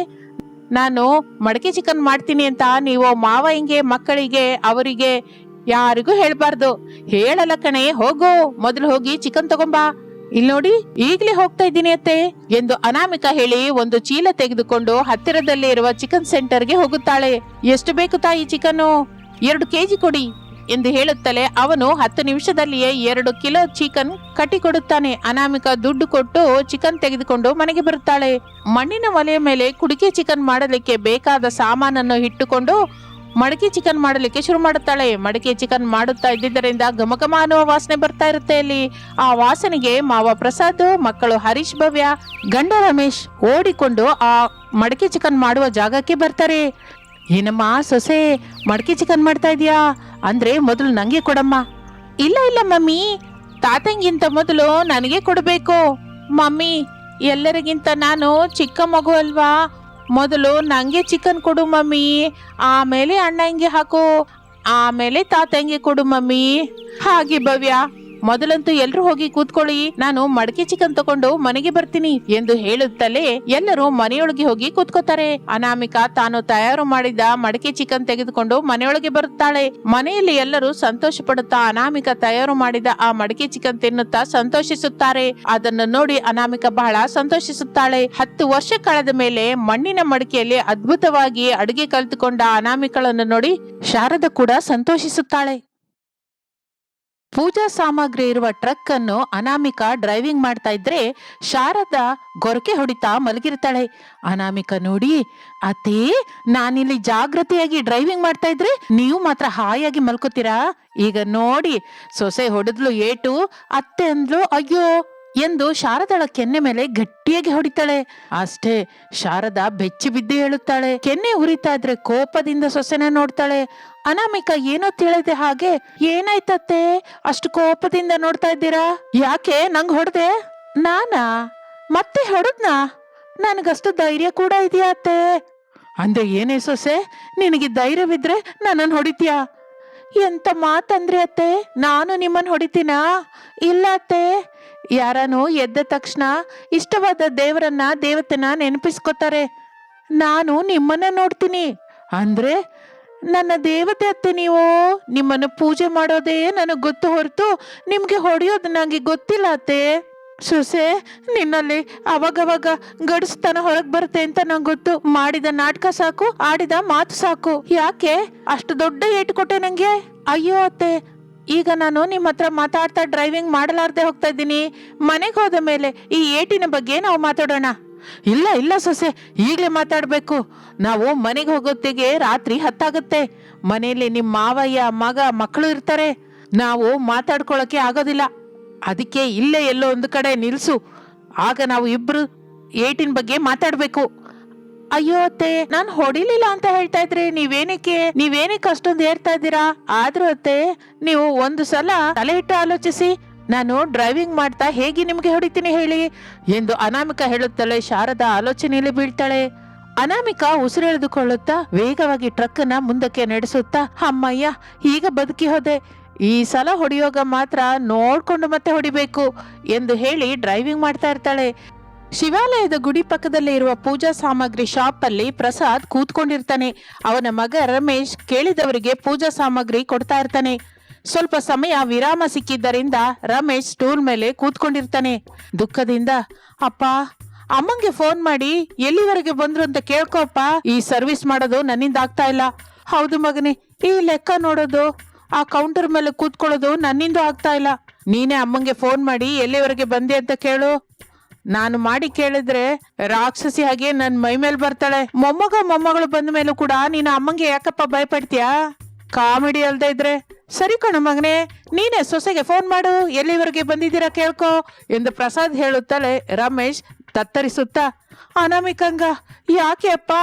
ನಾನು ಮಡಕೆ ಚಿಕನ್ ಮಾಡ್ತೀನಿ ಅಂತ ನೀವು ಮಾವ ಹಿಂಗೆ ಮಕ್ಕಳಿಗೆ, ಅವರಿಗೆ ಯಾರಿಗೂ ಹೇಳ್ಬಾರ್ದು. ಹೇಳಲ್ಲ ಕಣೆ, ಹೋಗು. ಮೊದಲು ಹೋಗಿ ಚಿಕನ್ ತಗೊಂಬಾ. ಇಲ್ಲಿ ನೋಡಿ, ಈಗ್ಲೇ ಹೋಗ್ತಾ ಇದ್ದೀನಿ ಅತ್ತೆ ಎಂದು ಅನಾಮಿಕ ಹೇಳಿ ಒಂದು ಚೀಲ ತೆಗೆದುಕೊಂಡು ಹತ್ತಿರದಲ್ಲಿ ಇರುವ ಚಿಕನ್ ಸೆಂಟರ್ಗೆ ಹೋಗುತ್ತಾಳೆ. ಎಷ್ಟು ಬೇಕು ತಾಯಿ ಚಿಕನ್ನು ಎರಡು ಕೆಜಿ ಕೊಡಿ ಎಂದು ಹೇಳುತ್ತಲೇ ಅವನು ಹತ್ತು ನಿಮಿಷದಲ್ಲಿಯೇ ಎರಡು ಕಿಲೋ ಚಿಕನ್ ಕಟ್ಟಿಕೊಡುತ್ತಾನೆ. ಅನಾಮಿಕ ದುಡ್ಡು ಕೊಟ್ಟು ಚಿಕನ್ ತೆಗೆದುಕೊಂಡು ಮನೆಗೆ ಬರುತ್ತಾಳೆ. ಮಣ್ಣಿನ ಒಲೆಯ ಮೇಲೆ ಕುಡಿಕೆ ಚಿಕನ್ ಮಾಡಲಿಕ್ಕೆ ಬೇಕಾದ ಸಾಮಾನನ್ನು ಇಟ್ಟುಕೊಂಡು ಮಡಕೆ ಚಿಕನ್ ಮಾಡಲಿಕ್ಕೆ ಶುರು ಮಾಡುತ್ತಾಳೆ. ಮಡಕೆ ಚಿಕನ್ ಮಾಡುತ್ತಾ ಇದ್ದಿದ್ದರಿಂದ ಘಮಘಮ ಅನ್ನುವ ವಾಸನೆ ಬರ್ತಾ ಇರುತ್ತೆ ಅಲ್ಲಿ ಆ ವಾಸನೆಗೆ ಮಾವ ಪ್ರಸಾದ್, ಮಕ್ಕಳು ಹರೀಶ್, ಭವ್ಯ, ಗಂಡ ರಮೇಶ್ ಓಡಿಕೊಂಡು ಆ ಮಡಕೆ ಚಿಕನ್ ಮಾಡುವ ಜಾಗಕ್ಕೆ ಬರ್ತಾರೆ. ಏನಮ್ಮ ಸೊಸೆ, ಮಡಕೆ ಚಿಕನ್ ಮಾಡ್ತಾ ಇದೀಯಾ ಅಂದ್ರೆ ಮೊದಲು ನಂಗೆ ಕೊಡಮ್ಮ. ಇಲ್ಲ ಇಲ್ಲ ಮಮ್ಮಿ. ತಾತಂಗಿಂತ ಮೊದಲು ನನಗೆ ಕೊಡಬೇಕು. ಮಮ್ಮಿ, ಎಲ್ಲರಿಗಿಂತ ನಾನು ಚಿಕ್ಕ ಮಗು ಅಲ್ವಾ? ಮೊದಲು ನಂಗೆ ಚಿಕನ್ ಕೊಡು ಮಮ್ಮಿ ಆಮೇಲೆ ಅಣ್ಣಂಗೆ ಹಾಕು ಆಮೇಲೆ ತಾತಂಗೆ ಕೊಡು ಮಮ್ಮಿ. ಹಾಗೆ ಭವ್ಯ. ಮೊದಲಂತೂ ಎಲ್ರೂ ಹೋಗಿ ಕೂತ್ಕೊಳ್ಳಿ. ನಾನು ಮಡಕೆ ಚಿಕನ್ ತಕೊಂಡು ಮನೆಗೆ ಬರ್ತೀನಿ ಎಂದು ಹೇಳುತ್ತಲೇ ಎಲ್ಲರೂ ಮನೆಯೊಳಗೆ ಹೋಗಿ ಕೂತ್ಕೋತಾರೆ. ಅನಾಮಿಕಾ ತಾನು ತಯಾರು ಮಾಡಿದ ಮಡಕೆ ಚಿಕನ್ ತೆಗೆದುಕೊಂಡು ಮನೆಯೊಳಗೆ ಬರುತ್ತಾಳೆ. ಮನೆಯಲ್ಲಿ ಎಲ್ಲರೂ ಸಂತೋಷ ಪಡುತ್ತಾ ಅನಾಮಿಕಾ ತಯಾರು ಮಾಡಿದ ಆ ಮಡಕೆ ಚಿಕನ್ ತಿನ್ನುತ್ತಾ ಸಂತೋಷಿಸುತ್ತಾರೆ. ಅದನ್ನು ನೋಡಿ ಅನಾಮಿಕಾ ಬಹಳ ಸಂತೋಷಿಸುತ್ತಾಳೆ. ಹತ್ತು ವರ್ಷ ಕಳೆದ ಮೇಲೆ ಮಣ್ಣಿನ ಮಡಿಕೆಯಲ್ಲಿ ಅದ್ಭುತವಾಗಿ ಅಡುಗೆ ಕಲಿತುಕೊಂಡ ಅನಾಮಿಕಳನ್ನು ನೋಡಿ ಶಾರದ ಕೂಡ ಸಂತೋಷಿಸುತ್ತಾಳೆ. ಪೂಜಾ ಸಾಮಗ್ರಿ ಇರುವ ಟ್ರಕ್ ಅನ್ನು ಅನಾಮಿಕಾ ಡ್ರೈವಿಂಗ್ ಮಾಡ್ತಾ ಇದ್ರೆ ಶಾರದಾ ಗೊರಕೆ ಹೊಡಿತಾ ಮಲಗಿರ್ತಾಳೆ. ಅನಾಮಿಕ ನೋಡಿ, ಅತ್ತೇ, ನಾನಿಲ್ಲಿ ಜಾಗೃತಿಯಾಗಿ ಡ್ರೈವಿಂಗ್ ಮಾಡ್ತಾ ಇದ್ರೆ ನೀವು ಮಾತ್ರ ಹಾಯಾಗಿ ಮಲ್ಕೋತೀರಾ? ಈಗ ನೋಡಿ, ಸೊಸೆ ಹೊಡೆದ್ಲು ಏಟು, ಅತ್ತೆ ಅಂದ್ಲು, ಅಯ್ಯೋ ಎಂದು ಶಾರದಳ ಕೆನ್ನೆ ಮೇಲೆ ಗಟ್ಟಿಯಾಗಿ ಹೊಡಿತಾಳೆ. ಅಷ್ಟೇ, ಶಾರದಾ ಬೆಚ್ಚಿ ಬಿದ್ದು ಹೇಳುತ್ತಾಳೆ. ಕೆನ್ನೆ ಉರಿತಾ ಇದ್ರೆ ಕೋಪದಿಂದ ಸೊಸೆನ ನೋಡ್ತಾಳೆ. ಅನಾಮಿಕ ಏನೋ ತಿಳಿದೆ ಹಾಗೆ ಏನಾಯ್ತತ್ತೆ ಅಷ್ಟು ಕೋಪದಿಂದ ನೋಡ್ತಾ ಇದ್ದೀರಾ? ಯಾಕೆ, ನಂಗ್ ಹೊಡೆದೆ? ನಾನಾ? ಮತ್ತೆ ಹೊಡೆದ್ನಾ? ನನಗಷ್ಟು ಧೈರ್ಯ ಕೂಡ ಇದೆಯಾ ಅತ್ತೆ? ಅಂದ್ರೆ ಏನೇ ಸೊಸೆ, ನಿನಗೆ ಧೈರ್ಯವಿದ್ರೆ ನನ್ನನ್ನು ಹೊಡಿತೀಯಾ? ಎಂತ ಮಾತಂದ್ರೆ ಅತ್ತೆ, ನಾನು ನಿಮ್ಮನ್ನು ಹೊಡಿತೀನಾ? ಇಲ್ಲ ಅತ್ತೆ ಯಾರನು ಎದ್ದ ತಕ್ಷಣ ಇಷ್ಟವಾದ ದೇವರನ್ನ, ದೇವತೆನ ನೆನಪಿಸ್ಕೋತಾರೆ. ನಾನು ನಿಮ್ಮನ್ನ ನೋಡ್ತೀನಿ. ಅಂದ್ರೆ ನನ್ನ ದೇವತೆ ಅತ್ತೆ ನೀವು. ನಿಮ್ಮನ್ನು ಪೂಜೆ ಮಾಡೋದೇ ನನಗೆ ಗೊತ್ತು ಹೊರತು ನಿಮ್ಗೆ ಹೊಡೆಯೋದು ನನಗೆ ಗೊತ್ತಿಲ್ಲ ಅತ್ತೆ. ಸೊಸೆ, ನಿನ್ನಲ್ಲಿ ಅವಾಗವಾಗ ಗಡಿಸ್ತಾನ ಹೊರಗೆ ಬರುತ್ತೆ ಅಂತ ನಂಗೆ ಗೊತ್ತು. ಮಾಡಿದ ನಾಟಕ ಸಾಕು, ಆಡಿದ ಮಾತು ಸಾಕು. ಯಾಕೆ? ಅಷ್ಟು ದೊಡ್ಡ ಏಟು ಕೊಟ್ಟೆ ನಂಗೆ. ಅಯ್ಯೋ ಅತ್ತೆ ಈಗ ನಾನು ನಿಮ್ಮ ಹತ್ರ ಮಾತಾಡ್ತಾ ಡ್ರೈವಿಂಗ್ ಮಾಡಲಾರ್ದೆ ಹೋಗ್ತಾ ಇದ್ದೀನಿ. ಮನೆಗೆ ಹೋದ ಮೇಲೆ ಈ ಏಟಿನ ಬಗ್ಗೆ ನಾವು ಮಾತಾಡೋಣ. ಇಲ್ಲ ಇಲ್ಲ ಸೊಸೆ, ಈಗಲೇ ಮಾತಾಡ್ಬೇಕು. ನಾವು ಮನೆಗೆ ಹೋಗೋತ್ತಿಗೆ ರಾತ್ರಿ ಹತ್ತಾಗುತ್ತೆ. ಮನೆಯಲ್ಲಿ ನಿಮ್ಮ ಮಾವಯ್ಯ, ಮಗ, ಮಕ್ಕಳು ಇರ್ತಾರೆ. ನಾವು ಮಾತಾಡ್ಕೊಳ್ಳೋಕೆ ಆಗೋದಿಲ್ಲ. ಅದಕ್ಕೆ ಇಲ್ಲೇ ಎಲ್ಲೋ ಒಂದು ಕಡೆ ನಿಲ್ಸು. ಆಗ ನಾವು ಇಬ್ರು ಏಟಿನ ಬಗ್ಗೆ ಮಾತಾಡ್ಬೇಕು. ಅಯ್ಯೋ ಅತ್ತೆ, ನಾನ್ ಹೊಡಿಲಿಲ್ಲ ಅಂತ ಹೇಳ್ತಾ ಇದ್ರಿ ನೀವೇನಕ್ಕೆ? ನೀವೇನಕ್ಕೆ ಅಷ್ಟೊಂದು ಏರ್ತಾ ಇದ್ದೀರಾ? ಆದ್ರೂ ಅತ್ತೆ, ನೀವು ಒಂದು ಸಲ ತಲೆ ಇಟ್ಟು ಆಲೋಚಿಸಿ, ನಾನು ಡ್ರೈವಿಂಗ್ ಮಾಡ್ತಾ ಹೇಗೆ ನಿಮ್ಗೆ ಹೊಡಿತೀನಿ ಹೇಳಿ? ಎಂದು ಅನಾಮಿಕ ಹೇಳುತ್ತಲೇ ಶಾರದಾ ಆಲೋಚನೆಯಲ್ಲಿ ಬೀಳ್ತಾಳೆ. ಅನಾಮಿಕ ಉಸಿರೆಳೆದುಕೊಳ್ಳುತ್ತಾ ವೇಗವಾಗಿ ಟ್ರಕ್ನ ಮುಂದಕ್ಕೆ ನಡೆಸುತ್ತಾ, ಅಮ್ಮಯ್ಯ, ಈಗ ಬದುಕಿ ಹೋದೆ. ಈ ಸಲ ಹೊಡೆಯೋಗ ಮಾತ್ರ ನೋಡ್ಕೊಂಡು ಮತ್ತೆ ಹೊಡಿಬೇಕು ಎಂದು ಹೇಳಿ ಡ್ರೈವಿಂಗ್ ಮಾಡ್ತಾ ಇರ್ತಾಳೆ. ಶಿವಾಲಯದ ಗುಡಿ ಪಕ್ಕದಲ್ಲೇ ಇರುವ ಪೂಜಾ ಸಾಮಗ್ರಿ ಶಾಪ್ ಅಲ್ಲಿ ಪ್ರಸಾದ್ ಕೂತ್ಕೊಂಡಿರ್ತಾನೆ. ಅವನ ಮಗ ರಮೇಶ್ ಕೇಳಿದವರಿಗೆ ಪೂಜಾ ಸಾಮಗ್ರಿ ಕೊಡ್ತಾ ಇರ್ತಾನೆ. ಸ್ವಲ್ಪ ಸಮಯ ವಿರಾಮ ಸಿಕ್ಕಿದ್ದರಿಂದ ರಮೇಶ್ ಸ್ಟೂಲ್ ಮೇಲೆ ಕೂತ್ಕೊಂಡಿರ್ತಾನೆ. ದುಃಖದಿಂದ, ಅಪ್ಪ, ಅಮ್ಮಂಗೆ ಫೋನ್ ಮಾಡಿ ಎಲ್ಲಿವರೆಗೆ ಬಂದ್ರು ಅಂತ ಕೇಳ್ಕೊಪ್ಪ. ಈ ಸರ್ವಿಸ್ ಮಾಡೋದು ನನ್ನಿಂದ ಆಗ್ತಾ ಇಲ್ಲ. ಹೌದು ಮಗನೇ, ಈ ಲೆಕ್ಕ ನೋಡೋದು, ಆ ಕೌಂಟರ್ ಮೇಲೆ ಕೂತ್ಕೊಳ್ಳೋದು ನನ್ನಿಂದ ಆಗ್ತಾ ಇಲ್ಲ. ನೀನೇ ಅಮ್ಮಂಗೆ ಫೋನ್ ಮಾಡಿ ಎಲ್ಲಿವರೆಗೆ ಬಂದೆ ಅಂತ ಕೇಳು. ನಾನು ಮಾಡಿ ಕೇಳಿದ್ರೆ ರಾಕ್ಷಸಿ ಹಾಗೆ ನನ್ ಮೈ ಮೇಲೆ ಬರ್ತಾಳೆ. ಮೊಮ್ಮಗ ಮೊಮ್ಮಗಳು ಬಂದ ಮೇಲೂ ಕೂಡ ನೀನು ಅಮ್ಮಂಗೆ ಯಾಕಪ್ಪ ಭಯಪಡ್ತೀಯಾ? ಕಾಮಿಡಿ ಅಲ್ದೇ ಇದ್ರೆ. ಸರಿ ಕಣ ಮಗನೇ, ನೀನೇ ಸೊಸೆಗೆ ಫೋನ್ ಮಾಡು. ಎಲ್ಲಿವರೆಗೆ ಬಂದಿದ್ದೀರಾ ಕೇಳ್ಕೊ ಎಂದು ಪ್ರಸಾದ್ ಹೇಳುತ್ತಲೇ ರಮೇಶ್ ತತ್ತರಿಸುತ್ತಾ, ಅನಾಮಿಕಂಗ, ಯಾಕೆ ಅಪ್ಪ?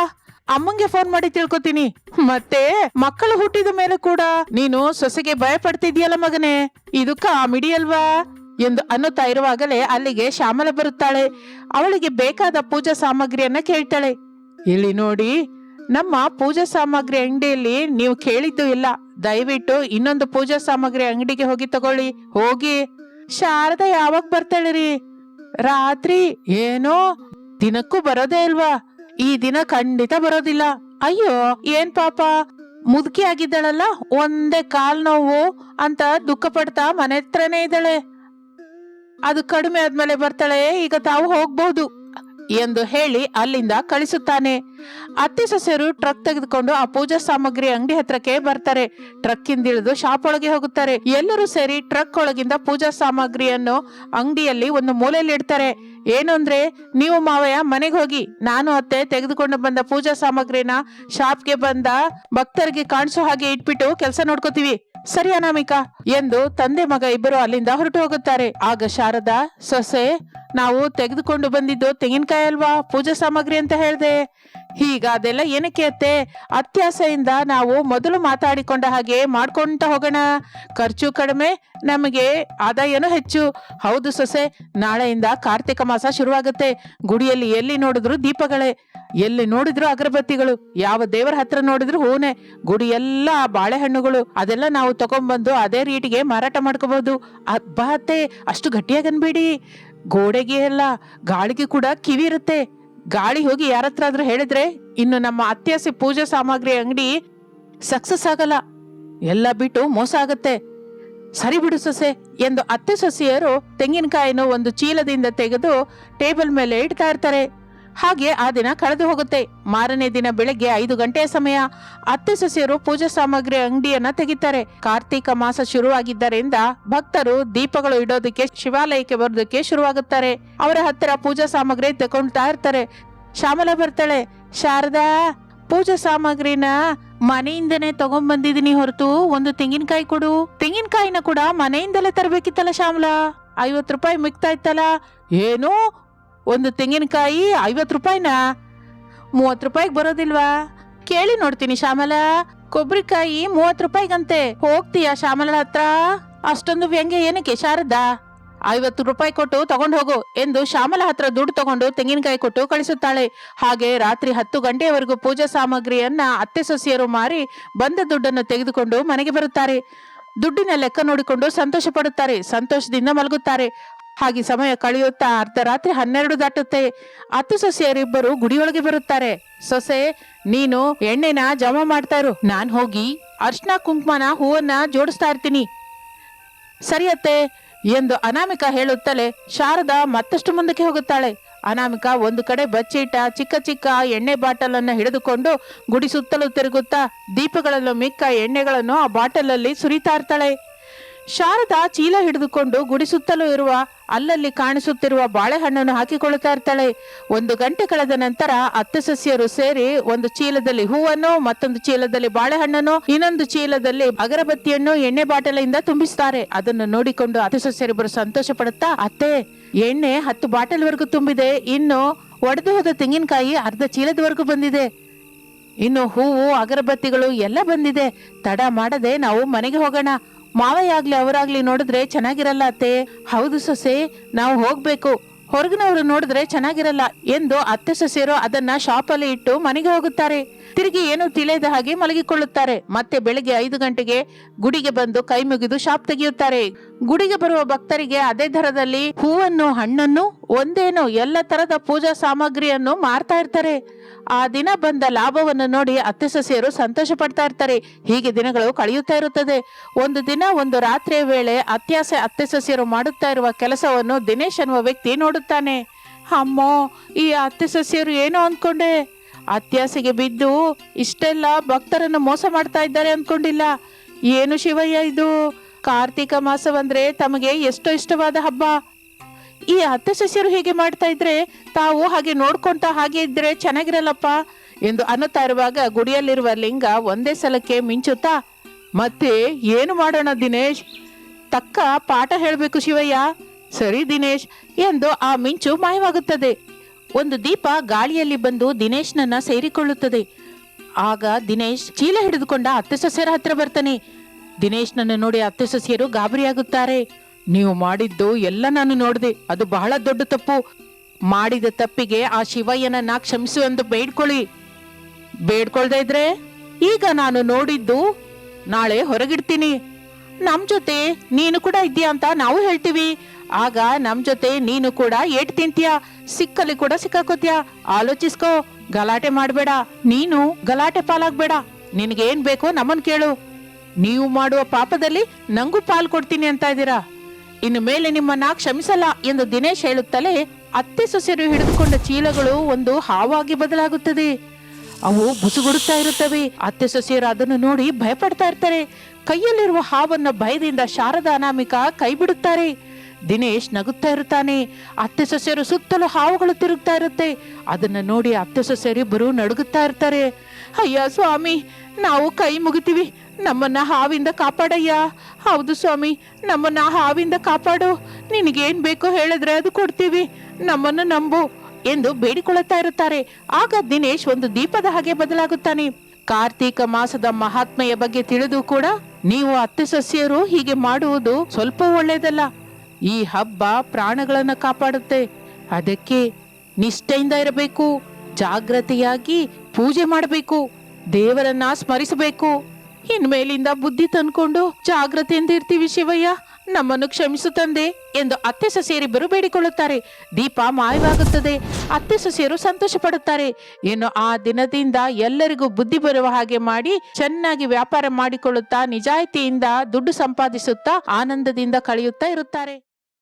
ಅಮ್ಮಂಗೆ ಫೋನ್ ಮಾಡಿ ತಿಳ್ಕೊತೀನಿ. ಮತ್ತೆ ಮಕ್ಕಳು ಹುಟ್ಟಿದ ಮೇಲೆ ಕೂಡ ನೀನು ಸೊಸೆಗೆ ಭಯ ಪಡ್ತಿದ್ಯಲ್ಲ ಮಗನೇ. ಇದು ಕಾಮಿಡಿ ಅಲ್ವಾ? ಎಂದು ಅನ್ನುತ್ತಾ ಇರುವಾಗಲೇ ಅಲ್ಲಿಗೆ ಶ್ಯಾಮಲ ಬರುತ್ತಾಳೆ. ಅವಳಿಗೆ ಬೇಕಾದ ಪೂಜಾ ಸಾಮಗ್ರಿಯನ್ನ ಕೇಳ್ತಾಳೆ. ಇಲ್ಲಿ ನೋಡಿ, ನಮ್ಮ ಪೂಜಾ ಸಾಮಗ್ರಿ ಅಂಗಡಿಯಲ್ಲಿ ನೀವು ಕೇಳಿದ್ದು ಇಲ್ಲ. ದಯವಿಟ್ಟು ಇನ್ನೊಂದು ಪೂಜಾ ಸಾಮಗ್ರಿ ಅಂಗಡಿಗೆ ಹೋಗಿ ತಗೊಳ್ಳಿ. ಹೋಗಿ. ಶಾರದಾ, ಯಾವಾಗ ಬರ್ತಾಳೆ ರೀ? ರಾತ್ರಿ? ಏನೋ? ದಿನಕ್ಕೂ ಬರೋದೇ ಇಲ್ವಾ? ಈ ದಿನ ಖಂಡಿತ ಬರೋದಿಲ್ಲ. ಅಯ್ಯೋ, ಏನ್ ಪಾಪ? ಮುದುಕಿ ಆಗಿದ್ದಾಳಲ್ಲ ಒಂದೇ ಕಾಲ್ ನೋವು ಅಂತ ದುಃಖ ಪಡ್ತಾ ಮನೆ ಹತ್ರನೇ ಇದ್ದಾಳೆ. ಅದು ಕಡಿಮೆ ಆದ್ಮೇಲೆ ಬರ್ತಾಳೆ, ಈಗ ತಾವು ಹೋಗ್ಬಹುದು ಎಂದು ಹೇಳಿ ಅಲ್ಲಿಂದ ಕಳಿಸುತ್ತಾನೆ. ಅತ್ತೆ ಸೊಸೆಯರು ಟ್ರಕ್ ತೆಗೆದುಕೊಂಡು ಆ ಪೂಜಾ ಸಾಮಗ್ರಿ ಅಂಗಡಿ ಹತ್ರಕ್ಕೆ ಬರ್ತಾರೆ. ಟ್ರಕ್ ಹಿಂದಿಳಿದು ಶಾಪ್ ಒಳಗೆ ಹೋಗುತ್ತಾರೆ. ಎಲ್ಲರೂ ಸೇರಿ ಟ್ರಕ್ ಒಳಗಿಂದ ಪೂಜಾ ಸಾಮಗ್ರಿಯನ್ನು ಅಂಗಡಿಯಲ್ಲಿ ಒಂದು ಮೂಲೆಯಲ್ಲಿ ಇಡ್ತಾರೆ. ಏನು ಅಂದ್ರೆ, ನೀವು ಮಾವಯ್ಯ, ಮನೆಗೆ ಹೋಗಿ, ನಾನು ಅತ್ತೆ ತೆಗೆದುಕೊಂಡು ಬಂದ ಪೂಜಾ ಸಾಮಗ್ರಿನ ಶಾಪ್ಗೆ ಬಂದ ಭಕ್ತರಿಗೆ ಕಾಣಿಸೋ ಹಾಗೆ ಇಟ್ಬಿಟ್ಟು ಕೆಲಸ ನೋಡ್ಕೋತೀವಿ. ಸರಿ ಅನಾಮಿಕಾ ಎಂದು ತಂದೆ ಮಗ ಇಬ್ಬರು ಅಲ್ಲಿಂದ ಹೊರಟು ಹೋಗುತ್ತಾರೆ. ಆಗ ಶಾರದಾ, ಸೊಸೆ, ನಾವು ತೆಗೆದುಕೊಂಡು ಬಂದಿದ್ದು ತೆಂಗಿನಕಾಯಿ ಅಲ್ವಾ? ಪೂಜಾ ಸಾಮಗ್ರಿ ಅಂತ ಹೇಳ್ದೆ. ಈಗ ಅದೆಲ್ಲ ಏನಕ್ಕೆ ಅತ್ತೆ? ಅತ್ಯಾಸೆಯಿಂದ ನಾವು ಮೊದಲು ಮಾತಾಡಿಕೊಂಡ ಹಾಗೆ ಮಾಡ್ಕೊಂತ ಹೋಗೋಣ. ಖರ್ಚು ಕಡಿಮೆ, ನಮಗೆ ಆದಾಯನೂ ಹೆಚ್ಚು. ಹೌದು ಸೊಸೆ, ನಾಳೆಯಿಂದ ಕಾರ್ತಿಕ ಮಾಸ ಶುರುವಾಗುತ್ತೆ. ಗುಡಿಯಲ್ಲಿ ಎಲ್ಲಿ ನೋಡಿದ್ರು ದೀಪಗಳೇ. ಎಲ್ಲಿ ನೋಡಿದ್ರು ಅಗರಬತ್ತಿಗಳು. ಯಾವ ದೇವರ ಹತ್ರ ನೋಡಿದ್ರು ಹೂನೆ. ಗುಡಿ ಎಲ್ಲ ಬಾಳೆಹಣ್ಣುಗಳು. ಅದೆಲ್ಲ ನಾವು ತಗೊಂಡ್ಬಂದು ಅದೇ ರೇಟಿಗೆ ಮಾರಾಟ ಮಾಡ್ಕೋಬಹುದು ಅಬ್ಬಾತೆ ಅಷ್ಟು ಗಟ್ಟಿಯಾಗನ್ಬೇಡಿ. ಗೋಡೆಗೆ ಎಲ್ಲ ಗಾಳಿಗೆ ಕೂಡ ಕಿವಿ ಇರುತ್ತೆ. ಗಾಳಿ ಹೋಗಿ ಯಾರ ಹತ್ರ ಆದ್ರೂ ಹೇಳಿದ್ರೆ ಇನ್ನು ನಮ್ಮ ಅತ್ಯಾಸೆ ಪೂಜಾ ಸಾಮಗ್ರಿ ಅಂಗಡಿ ಸಕ್ಸಸ್ ಆಗಲ್ಲ. ಎಲ್ಲ ಬಿಟ್ಟು ಮೋಸ ಆಗತ್ತೆ. ಸರಿ ಬಿಡು ಸೊಸೆ ಎಂದು ಅತ್ತೆ ಸೊಸೆಯರು ತೆಂಗಿನಕಾಯಿನ ಒಂದು ಚೀಲದಿಂದ ತೆಗೆದು ಟೇಬಲ್ ಮೇಲೆ ಇಡ್ತಾ ಇರ್ತಾರೆ. ಹಾಗೆ ಆ ದಿನ ಕಳೆದು ಹೋಗುತ್ತೆ. ಮಾರನೇ ದಿನ ಬೆಳಗ್ಗೆ ಐದು ಗಂಟೆಯ ಸಮಯ ಅತ್ತೆ ಸೊಸೆಯರು ಪೂಜಾ ಸಾಮಗ್ರಿ ಅಂಗಡಿಯನ್ನ ತೆಗಿತಾರೆ. ಕಾರ್ತೀಕ ಮಾಸ ಶುರುವಾಗಿದ್ದರಿಂದ ಭಕ್ತರು ದೀಪಗಳು ಇಡೋದಕ್ಕೆ, ಶಿವಾಲಯಕ್ಕೆ ಬರೋದಕ್ಕೆ ಶುರುವಾಗುತ್ತಾರೆ. ಅವರ ಹತ್ತಿರ ಪೂಜಾ ಸಾಮಗ್ರಿ ತಗೊಳ್ತಾ ಇರ್ತಾರೆ. ಶ್ಯಾಮಲ ಬರ್ತಾಳೆ, ಶಾರದಾ, ಪೂಜಾ ಸಾಮಗ್ರಿನ ಮನೆಯಿಂದನೇ ತಗೊಂಡ್ ಬಂದಿದೀನಿ ಹೊರತು ಒಂದು ತೆಂಗಿನಕಾಯಿ ಕೊಡು. ತೆಂಗಿನಕಾಯಿನ ಕೂಡ ಮನೆಯಿಂದಲೇ ತರಬೇಕಿತ್ತಲ್ಲ ಶ್ಯಾಮಲಾ? ಐವತ್ತು ರೂಪಾಯಿ ಮಿಕ್ತಾ ಇತ್ತಲ್ಲ? ಏನು ಒಂದು ತೆಂಗಿನಕಾಯಿ ಐವತ್ತು ರೂಪಾಯಿನಾ? ಮೂವತ್ತು ರೂಪಾಯಿಗೆ ಬರೋದಿಲ್ವಾ? ಕೇಳಿ ನೋಡ್ತೀನಿ ಶ್ಯಾಮಲ. ಕೊಬ್ಬರಿಕಾಯಿ ಮೂವತ್ತು ರೂಪಾಯಿಗಂತೆ. ಹೋಗ್ತೀಯಾ ಶ್ಯಾಮಲ ಹತ್ರ? ಅಷ್ಟೊಂದು ವ್ಯಂಗ್ಯ ಏನಕ್ಕೆ ಶಾರದಾ? ಐವತ್ತು ರೂಪಾಯಿ ಕೊಟ್ಟು ತಗೊಂಡು ಹೋಗು ಎಂದು ಶ್ಯಾಮಲ ಹತ್ರ ದುಡ್ಡು ತಗೊಂಡು ತೆಂಗಿನಕಾಯಿ ಕೊಟ್ಟು ಕಳಿಸುತ್ತಾಳೆ. ಹಾಗೆ ರಾತ್ರಿ ಹತ್ತು ಗಂಟೆಯವರೆಗೂ ಪೂಜಾ ಸಾಮಗ್ರಿಯನ್ನ ಅತ್ತೆ ಸೊಸೆಯರು ಮಾರಿ ಬಂದ ದುಡ್ಡನ್ನು ತೆಗೆದುಕೊಂಡು ಮನೆಗೆ ಬರುತ್ತಾರೆ. ದುಡ್ಡಿನ ಲೆಕ್ಕ ನೋಡಿಕೊಂಡು ಸಂತೋಷ ಪಡುತ್ತಾರೆ. ಸಂತೋಷದಿಂದ ಮಲಗುತ್ತಾರೆ. ಹಾಗೆ ಸಮಯ ಕಳೆಯುತ್ತಾ ಅರ್ಧರಾತ್ರಿ ಹನ್ನೆರಡು ದಾಟುತ್ತೆ. ಹತ್ತು ಸೊಸೆಯರಿಬ್ಬರು ಗುಡಿಯೊಳಗೆ ಬರುತ್ತಾರೆ. ಸೊಸೆ, ನೀನು ಎಣ್ಣೆನ ಜಮಾ ಮಾಡ್ತಾ ಇರು. ನಾನ್ ಹೋಗಿ ಅರ್ಶನ, ಕುಂಕುಮನ, ಹೂವನ್ನ ಜೋಡಿಸ್ತಾ ಇರ್ತೀನಿ. ಸರಿಯತ್ತೆ ಎಂದು ಅನಾಮಿಕ ಹೇಳುತ್ತಲೇ ಶಾರದಾ ಮತ್ತಷ್ಟು ಮುಂದಕ್ಕೆ ಹೋಗುತ್ತಾಳೆ. ಅನಾಮಿಕ ಒಂದು ಕಡೆ ಬಚ್ಚಿಟ್ಟ ಚಿಕ್ಕ ಚಿಕ್ಕ ಎಣ್ಣೆ ಬಾಟಲ್ ಅನ್ನ ಹಿಡಿದುಕೊಂಡು ಗುಡಿ ಸುತ್ತಲೂ ತಿರುಗುತ್ತಾ ದೀಪಗಳಲ್ಲೂ ಮಿಕ್ಕ ಎಣ್ಣೆಗಳನ್ನು ಆ ಬಾಟಲಲ್ಲಿ ಸುರಿತಾ ಇರ್ತಾಳೆ. ಶಾರದಾ ಚೀಲ ಹಿಡಿದುಕೊಂಡು ಗುಡಿ ಸುತ್ತಲೂ ಇರುವ ಅಲ್ಲಲ್ಲಿ ಕಾಣಿಸುತ್ತಿರುವ ಬಾಳೆಹಣ್ಣನ್ನು ಹಾಕಿಕೊಳ್ಳುತ್ತಾ ಇರ್ತಾಳೆ. ಒಂದು ಗಂಟೆ ಕಳೆದ ನಂತರ ಅತ್ತೆ ಸಸ್ಯರು ಸೇರಿ ಒಂದು ಚೀಲದಲ್ಲಿ ಹೂವನ್ನು, ಮತ್ತೊಂದು ಚೀಲದಲ್ಲಿ ಬಾಳೆಹಣ್ಣನ್ನು, ಇನ್ನೊಂದು ಚೀಲದಲ್ಲಿ ಅಗರಬತ್ತಿಯನ್ನು ಎಣ್ಣೆ ಬಾಟಲಿಂದ ತುಂಬಿಸ್ತಾರೆ. ಅದನ್ನು ನೋಡಿಕೊಂಡು ಅತ್ತೆ ಸಸ್ಯರಿಬ್ಬರು ಸಂತೋಷ ಪಡುತ್ತಾ ಅತ್ತೆ, ಎಣ್ಣೆ ಹತ್ತು ಬಾಟಲ್ ವರೆಗೂ ತುಂಬಿದೆ. ಇನ್ನು ಒಡೆದು ಹೋದ ತೆಂಗಿನಕಾಯಿ ಅರ್ಧ ಚೀಲದವರೆಗೂ ಬಂದಿದೆ. ಇನ್ನು ಹೂವು, ಅಗರಬತ್ತಿಗಳು ಎಲ್ಲ ಬಂದಿದೆ. ತಡ ಮಾಡದೆ ನಾವು ಮನೆಗೆ ಹೋಗೋಣ. ಮಾವಯ್ಯ ಆಗ್ಲಿ ಅವರಾಗ್ಲಿ ನೋಡಿದ್ರೆ ಚೆನ್ನಾಗಿರಲ್ಲ ಅತ್ತೆ. ಹೌದು ಸೊಸೆ, ನಾವು ಹೋಗ್ಬೇಕು. ಹೊರಗಿನವರು ನೋಡಿದ್ರೆ ಚೆನ್ನಾಗಿರಲ್ಲ ಎಂದು ಅತ್ತೆ ಸೊಸೆಯರು ಅದನ್ನ ಶಾಪಲ್ಲಿ ಇಟ್ಟು ಮನೆಗೆ ಹೋಗುತ್ತಾರೆ. ತಿರುಗಿ ಏನು ತಿಳಿಯದ ಹಾಗೆ ಮಲಗಿಕೊಳ್ಳುತ್ತಾರೆ. ಮತ್ತೆ ಬೆಳಿಗ್ಗೆ ಐದು ಗಂಟೆಗೆ ಗುಡಿಗೆ ಬಂದು ಕೈ ಮುಗಿದು ಶಾಪ್ ತೆಗೆಯುತ್ತಾರೆ. ಗುಡಿಗೆ ಬರುವ ಭಕ್ತರಿಗೆ ಅದೇ ದರದಲ್ಲಿ ಹೂವನ್ನು, ಹಣ್ಣನ್ನು, ಒಂದೇನು ಎಲ್ಲ ತರದ ಪೂಜಾ ಸಾಮಗ್ರಿಯನ್ನು ಮಾರ್ತಾ ಇರ್ತಾರೆ. ಆ ದಿನ ಬಂದ ಲಾಭವನ್ನು ನೋಡಿ ಅತ್ತೆ ಸೊಸೆಯರು ಸಂತೋಷ ಪಡ್ತಾ ಇರ್ತಾರೆ. ಹೀಗೆ ದಿನಗಳು ಕಳೆಯುತ್ತಾ ಇರುತ್ತದೆ. ಒಂದು ದಿನ, ಒಂದು ರಾತ್ರಿಯ ವೇಳೆ ಅತ್ಯಾಸೆ ಅತ್ತೆ ಸೊಸೆಯರು ಮಾಡುತ್ತಾ ಇರುವ ಕೆಲಸವನ್ನು ದಿನೇಶ್ ಅನ್ನುವ ವ್ಯಕ್ತಿ ನೋಡುತ್ತಾನೆ. ಅಮ್ಮೋ, ಈ ಅತ್ತೆ ಸೊಸೆಯರು ಏನು ಅಂದ್ಕೊಂಡೆ? ಅತ್ಯಾಸೆಗೆ ಬಿದ್ದು ಇಷ್ಟೆಲ್ಲ ಭಕ್ತರನ್ನು ಮೋಸ ಮಾಡ್ತಾ ಇದ್ದಾರೆ ಅಂದ್ಕೊಂಡಿಲ್ಲ. ಏನು ಶಿವಯ್ಯ ಇದು? ಕಾರ್ತಿಕ ಮಾಸವಂದ್ರೆ ತಮಗೆ ಎಷ್ಟೋ ಇಷ್ಟವಾದ ಹಬ್ಬ. ಈ ಅತ್ತೆ ಸಸ್ಯರು ಹೀಗೆ ಮಾಡ್ತಾ ಇದ್ರೆ ತಾವು ಹಾಗೆ ನೋಡ್ಕೊಂತ ಹಾಗೆ ಇದ್ರೆ ಚೆನ್ನಾಗಿರಲ್ಲಪ್ಪ? ಎಂದು ಅನ್ನುತ್ತಾ ಇರುವಾಗ ಗುಡಿಯಲ್ಲಿರುವ ಲಿಂಗ ಒಂದೇ ಸಲಕ್ಕೆ ಮಿಂಚುತ್ತಾ, ಮತ್ತೆ ಏನು ಮಾಡೋಣ ದಿನೇಶ್? ತಕ್ಕ ಪಾಠ ಹೇಳಬೇಕು ಶಿವಯ್ಯ. ಸರಿ ದಿನೇಶ್, ಎಂದು ಆ ಮಿಂಚು ಮಾಯವಾಗುತ್ತದೆ. ಒಂದು ದೀಪ ಗಾಳಿಯಲ್ಲಿ ಬಂದು ದಿನೇಶ್ನನ್ನ ಸೇರಿಕೊಳ್ಳುತ್ತದೆ. ಆಗ ದಿನೇಶ್ ಚೀಲ ಹಿಡಿದುಕೊಂಡ ಅತ್ತೆ ಸಸ್ಯರ ಹತ್ರ ಬರ್ತಾನೆ. ದಿನೇಶ್ನನ್ನು ನೋಡಿ ಅತ್ತೆ ಸಸ್ಯರು ಗಾಬರಿಯಾಗುತ್ತಾರೆ. ನೀವು ಮಾಡಿದ್ದು ಎಲ್ಲ ನಾನು ನೋಡಿದೆ. ಅದು ಬಹಳ ದೊಡ್ಡ ತಪ್ಪು. ಮಾಡಿದ ತಪ್ಪಿಗೆ ಆ ಶಿವಯ್ಯನನ್ನ ಕ್ಷಮಿಸು ಎಂದು ಬೇಡ್ಕೊಳ್ಳಿ. ಬೇಡ್ಕೊಳ್ದೇ ಇದ್ರೆ ಈಗ ನಾನು ನೋಡಿದ್ದು ನಾಳೆ ಹೊರಗಿಡ್ತೀನಿ. ನಮ್ ಜೊತೆ ನೀನು ಕೂಡ ಇದ್ದೀಯ ಅಂತ ನಾವು ಹೇಳ್ತೀವಿ. ಆಗ ನಮ್ ಜೊತೆ ನೀನು ಕೂಡ ಏಟ್ ತಿಂತೀಯ. ಸಿಕ್ಕಲ್ಲಿ ಕೂಡ ಸಿಕ್ಕಾಕೋತೀಯ. ಆಲೋಚಿಸ್ಕೋ. ಗಲಾಟೆ ಮಾಡಬೇಡ. ನೀನು ಗಲಾಟೆ ಪಾಲಾಗ್ಬೇಡ. ನಿನಗೇನ್ ಬೇಕೋ ನಮ್ಮನ್ ಕೇಳು. ನೀವು ಮಾಡುವ ಪಾಪದಲ್ಲಿ ನಂಗೂ ಪಾಲ್ ಕೊಡ್ತೀನಿ ಅಂತ ಇದ್ದೀರಾ? ಇನ್ನು ಮೇಲೆ ನಿಮ್ಮನ್ನ ಕ್ಷಮಿಸಲ್ಲ ಎಂದು ದಿನೇಶ್ ಹೇಳುತ್ತಲೇ ಅತ್ತೆ ಸೊಸೆರು ಹಿಡಿದುಕೊಂಡ ಚೀಲಗಳು ಒಂದು ಹಾವಾಗಿ ಬದಲಾಗುತ್ತದೆ. ಅವು ಬುಸುಗುಡುತ್ತಾ ಇರುತ್ತವೆ. ಅತ್ತೆ ಸೊಸೆಯರು ಅದನ್ನು ನೋಡಿ ಭಯಪಡ್ತಾ ಇರ್ತಾರೆ. ಕೈಯಲ್ಲಿರುವ ಹಾವನ್ನ ಭಯದಿಂದ ಶಾರದಾ ಅನಾಮಿಕ ಕೈ ಬಿಡುತ್ತಾರೆ ದಿನೇಶ್ ನಗುತ್ತಾ ಇರುತ್ತಾನೆ. ಅತ್ತೆ ಸೊಸೆಯರು ಸುತ್ತಲೂ ಹಾವುಗಳು ತಿರುಗ್ತಾ ಇರುತ್ತೆ. ಅದನ್ನ ನೋಡಿ ಅತ್ತೆ ಸೊಸೆಯರಿಬ್ಬರು ನಡುಗುತ್ತಾ ಇರ್ತಾರೆ. ಅಯ್ಯ ಸ್ವಾಮಿ, ನಾವು ಕೈ ಮುಗಿತೀವಿ. ನಮ್ಮನ್ನ ಹಾವಿಂದ ಕಾಪಾಡಯ್ಯ. ಹೌದು ಸ್ವಾಮಿ, ನಮ್ಮನ್ನ ಹಾವಿಂದ ಕಾಪಾಡು. ನಿನಗೇನ್ ಬೇಕೋ ಹೇಳಿದ್ರೆ ಅದು ಕೊಡ್ತೀವಿ. ನಮ್ಮನ್ನು ನಂಬು ಎಂದು ಬೇಡಿಕೊಳ್ಳುತ್ತಾ ಇರುತ್ತಾರೆ. ಆಗ ದಿನೇಶ್ ಒಂದು ದೀಪದ ಹಾಗೆ ಬದಲಾಗುತ್ತಾನೆ. ಕಾರ್ತೀಕ ಮಾಸದ ಮಹಾತ್ಮೆಯ ಬಗ್ಗೆ ತಿಳಿದು ಕೂಡ ನೀವು ಅತ್ತೆ ಸಸ್ಯರು ಹೀಗೆ ಮಾಡುವುದು ಸ್ವಲ್ಪ ಒಳ್ಳೆಯದಲ್ಲ. ಈ ಹಬ್ಬ ಪ್ರಾಣಗಳನ್ನ ಕಾಪಾಡುತ್ತೆ. ಅದಕ್ಕೆ ನಿಷ್ಠೆಯಿಂದ ಇರಬೇಕು. ಜಾಗ್ರತೆಯಾಗಿ ಪೂಜೆ ಮಾಡಬೇಕು. ದೇವರನ್ನ ಸ್ಮರಿಸಬೇಕು. ಇನ್ಮೇಲಿಂದ ಬುದ್ಧಿ ತಂದ್ಕೊಂಡು ಜಾಗ್ರತೆಯಿಂದ ಇರ್ತೀವಿ ಶಿವಯ್ಯ. ನಮ್ಮನ್ನು ಕ್ಷಮಿಸು ತಂದೆ ಎಂದು ಅತ್ತೆ ಸೊಸೆಯರಿಬ್ಬರು ಬೇಡಿಕೊಳ್ಳುತ್ತಾರೆ. ದೀಪ ಮಾಯವಾಗುತ್ತದೆ. ಅತ್ತೆ ಸೊಸೆಯರು ಸಂತೋಷ ಪಡುತ್ತಾರೆ ಇನ್ನು ಆ ದಿನದಿಂದ ಎಲ್ಲರಿಗೂ ಬುದ್ಧಿ ಬರುವ ಹಾಗೆ ಮಾಡಿ ಚೆನ್ನಾಗಿ ವ್ಯಾಪಾರ ಮಾಡಿಕೊಳ್ಳುತ್ತಾ ನಿಜಾಯಿತಿಯಿಂದ ದುಡ್ಡು ಸಂಪಾದಿಸುತ್ತಾ ಆನಂದದಿಂದ ಕಳೆಯುತ್ತಾ ಇರುತ್ತಾರೆ.